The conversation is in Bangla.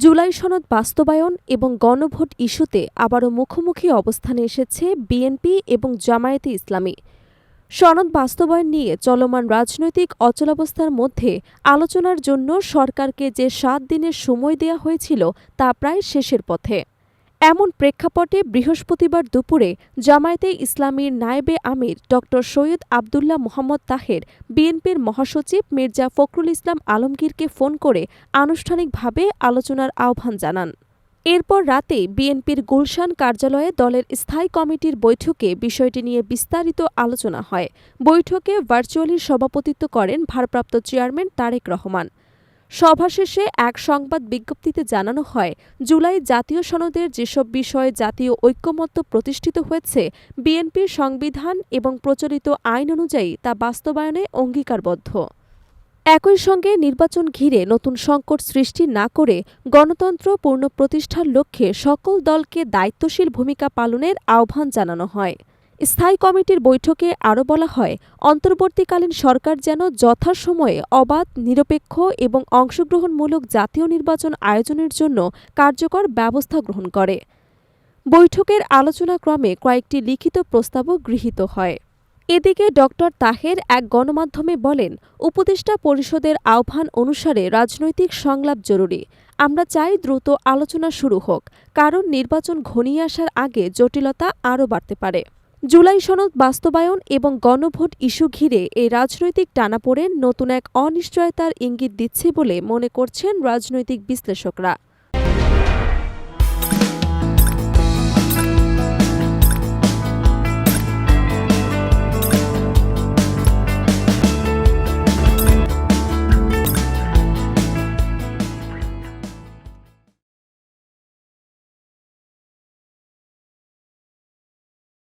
জুলাই সনদ বাস্তবায়ন এবং গণভোট ইস্যুতে আবারও মুখোমুখি অবস্থানে এসেছে বিএনপি এবং জামায়াতে ইসলামী। সনদ বাস্তবায়ন নিয়ে চলমান রাজনৈতিক অচলাবস্থার মধ্যে আলোচনার জন্য সরকারকে যে সাত দিনের সময় দেয়া হয়েছিল তা প্রায় শেষের পথে। এমন প্রেক্ষাপটে বৃহস্পতিবার দুপুরে জামায়াতে ইসলামীর নায়েবে আমির ড সৈয়দ আবদুল্লাহ মোহাম্মদ তাহের বিএনপির মহাসচিব মির্জা ফখরুল ইসলাম আলমগীরকে ফোন করে আনুষ্ঠানিকভাবে আলোচনার আহ্বান জানান। এরপর রাতে বিএনপির গুলশান কার্যালয়ে দলের স্থায়ী কমিটির বৈঠকে বিষয়টি নিয়ে বিস্তারিত আলোচনা হয়। বৈঠকে ভার্চুয়ালি সভাপতিত্ব করেন ভারপ্রাপ্ত চেয়ারম্যান তারেক রহমান। সভা শেষে এক সংবাদ বিজ্ঞপ্তিতে জানানো হয়, জুলাই জাতীয় সনদের যেসব বিষয়ে জাতীয় ঐক্যমত্য প্রতিষ্ঠিত হয়েছে, বিএনপির সংবিধান এবং প্রচলিত আইন অনুযায়ী তা বাস্তবায়নে অঙ্গীকারবদ্ধ। একই সঙ্গে নির্বাচন ঘিরে নতুন সংকট সৃষ্টি না করে গণতন্ত্র পূর্ণ প্রতিষ্ঠার লক্ষ্যে সকল দলকে দায়িত্বশীল ভূমিকা পালনের আহ্বান জানানো হয়। স্থায়ী কমিটির বৈঠকে আরও বলা হয়, অন্তর্বর্তীকালীন সরকার যেন যথাসময়ে অবাধ, নিরপেক্ষ এবং অংশগ্রহণমূলক জাতীয় নির্বাচন আয়োজনের জন্য কার্যকর ব্যবস্থা গ্রহণ করে। বৈঠকের আলোচনাক্রমে কয়েকটি লিখিত প্রস্তাবও গৃহীত হয়। এদিকে ড. তাহের এক গণমাধ্যমে বলেন, উপদেষ্টা পরিষদের আহ্বান অনুসারে রাজনৈতিক সংলাপ জরুরি। আমরা চাই দ্রুত আলোচনা শুরু হোক, কারণ নির্বাচন ঘনিয়ে আসার আগে জটিলতা আরও বাড়তে পারে। জুলাই সনদ বাস্তবায়ন এবং গণভোট ইস্যু ঘিরে এই রাজনৈতিক টানাপোড়েন নতুন এক অনিশ্চয়তার ইঙ্গিত দিচ্ছে বলে মনে করছেন রাজনৈতিক বিশ্লেষকরা।